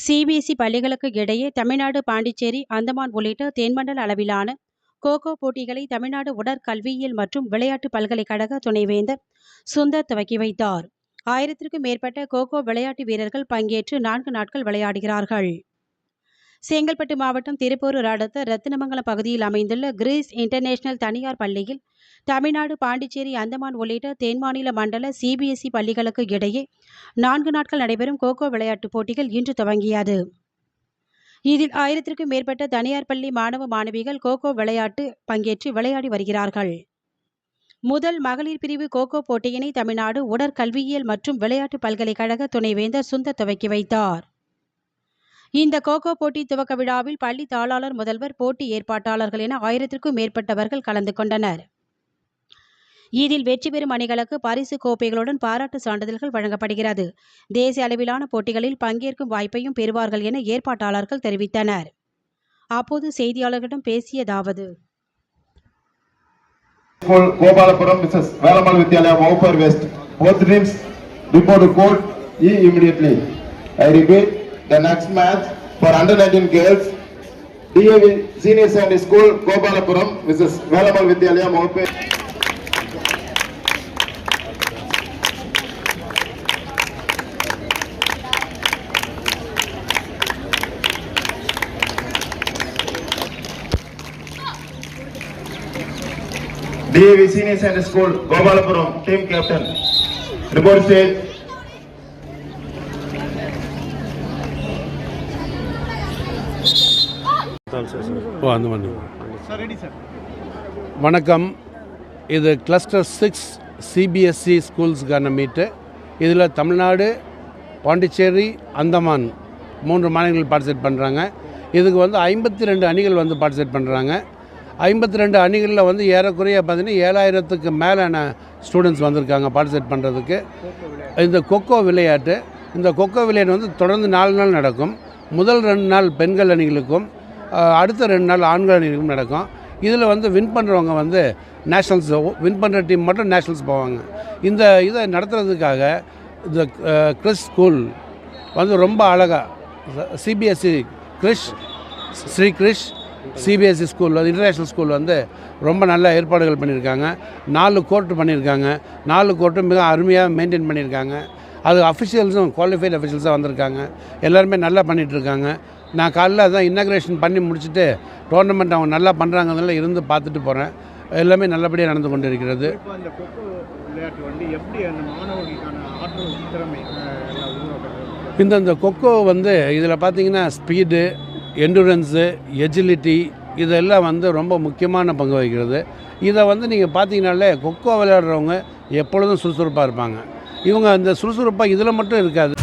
CBSE பள்ளிகளுக்கு இடையே தமிழ்நாடு பாண்டிச்சேரி அந்தமான் உள்ளிட்ட தென்மண்டல அளவிலான கோகோ போட்டிகளை தமிழ்நாடு உடற்கல்வியியல் மற்றும் விளையாட்டு பல்கலைக்கழக துணைவேந்தர் சுந்தர் துவக்கி வைத்தார். ஆயிரத்திற்கும் மேற்பட்ட கோகோ விளையாட்டு வீரர்கள் பங்கேற்று நான்கு நாட்கள் விளையாடுகிறார்கள். செங்கல்பட்டு மாவட்டம் திருப்பூரூர் அடுத்த ரத்தினமங்கலம் பகுதியில் அமைந்துள்ள கிரீஸ் இன்டர்நேஷனல் தனியார் பள்ளியில் தமிழ்நாடு பாண்டிச்சேரி அந்தமான் உள்ளிட்ட தென்மாநில மண்டல சிபிஎஸ்இ பள்ளிகளுக்கு இடையே நான்கு நாட்கள் நடைபெறும் கோகோ விளையாட்டுப் போட்டிகள் இன்று துவங்கியது. இதில் ஆயிரத்திற்கும் மேற்பட்ட தனியார் பள்ளி மாணவ மாணவிகள் கோகோ விளையாட்டு பங்கேற்று விளையாடி வருகிறார்கள். முதல் மகளிர் பிரிவு கோகோ போட்டியினை தமிழ்நாடு உடற்கல்வியியல் மற்றும் விளையாட்டு பல்கலைக்கழக துணைவேந்தர் சுந்தர் துவக்கி வைத்தார். இந்த கோகோ போட்டி துவக்க விழாவில் பள்ளி தாளாளர் முதல்வர் போட்டி ஏற்பாட்டாளர்கள் என ஆயிரத்திற்கும் மேற்பட்டவர்கள் கலந்து கொண்டனர். இதில் வெற்றி பெறும் அணிகளுக்கு பரிசு கோப்பைகளுடன் பாராட்டு சான்றிதழ்கள் வழங்கப்படுகிறது. தேசிய அளவிலான போட்டிகளில் பங்கேற்கும் வாய்ப்பையும் பெறுவார்கள் என ஏற்பாட்டாளர்கள் தெரிவித்தனர். அப்போது செய்தியாளர்களிடம் பேசியதாவது. Gopalapuram Mrs Velammal Vidyalaya Vidyalaya, west both Both report report to court E the next match for under 19 girls, DAV Senior Secondary School, Gopalapuram, Mrs. Velamal Vidyalaya, Maupur. DAV Senior Secondary School, Gopalapuram, team captain. Report stage. ஓ அந்த மாதிரி. வணக்கம் இது cluster six CBSE ஸ்கூல்ஸுக்கான மீட்டு இதில் தமிழ்நாடு பாண்டிச்சேரி அந்தமான் மூன்று மாநிலங்கள் participate பண்ணுறாங்க இதுக்கு வந்து ஐம்பத்தி ரெண்டு அணிகள் வந்து பார்ட்டிசிபேட் பண்ணுறாங்க ஐம்பத்தி ரெண்டு அணிகளில் வந்து ஏறக்குறைய பார்த்தீங்கன்னா ஏழாயிரத்துக்கு மேலான ஸ்டூடெண்ட்ஸ் வந்திருக்காங்க பார்ட்டிசிபேட் பண்ணுறதுக்கு இந்த கொக்கோ விளையாட்டு இந்த கொக்கோ விளையாட்டு வந்து தொடர்ந்து நாலு நாள் நடக்கும். முதல் ரெண்டு நாள் பெண்கள் அணிகளுக்கும் அடுத்த ரெண்டு நாள் ஆண்கள் அணிகளுக்கும் நடக்கும். இதில் வந்து வின் பண்ணுறவங்க வந்து நேஷ்னல்ஸ் வின் பண்ணுற டீம் மட்டும் நேஷ்னல்ஸ் போவாங்க. இந்த இதை நடத்துறதுக்காக இந்த கிறிஸ் ஸ்கூல் வந்து ரொம்ப அழகாக CBSE Krish Shri Krish CBSE school வந்து இன்டர்நேஷ்னல் ஸ்கூல் வந்து ரொம்ப நல்ல ஏற்பாடுகள் பண்ணியிருக்காங்க. நாலு கோர்ட்டு பண்ணியிருக்காங்க. நாலு கோர்ட்டும் மிக அருமையாக மெயின்டைன் பண்ணியிருக்காங்க. அது அஃபிஷியல்ஸும் குவாலிஃபைட் அஃபிஷியல்ஸாக வந்திருக்காங்க. எல்லாருமே நல்லா பண்ணிகிட்ருக்காங்க நான் காலைல அதான் இன்னக்ரேஷன் பண்ணி முடிச்சுட்டு டோர்னமெண்ட் அவங்க நல்லா பண்ணுறாங்கனால இருந்து பார்த்துட்டு போகிறேன் எல்லாமே நல்லபடியாக நடந்து கொண்டு இருக்கிறது அந்த அந்த இந்த இந்த கொக்கோ வந்து இதில் பார்த்தீங்கன்னா ஸ்பீடு எண்டுரன்ஸு எஜிலிட்டி இதெல்லாம் வந்து ரொம்ப முக்கியமான பங்கு வகிக்கிறது. இதை வந்து நீங்கள் பார்த்தீங்கனாலே கொக்கோ விளையாடுறவங்க எப்பொழுதும் சுறுசுறுப்பாக இருப்பாங்க. இவங்க இந்த சுறுசுறுப்பாக இதில் மட்டும் இருக்காது.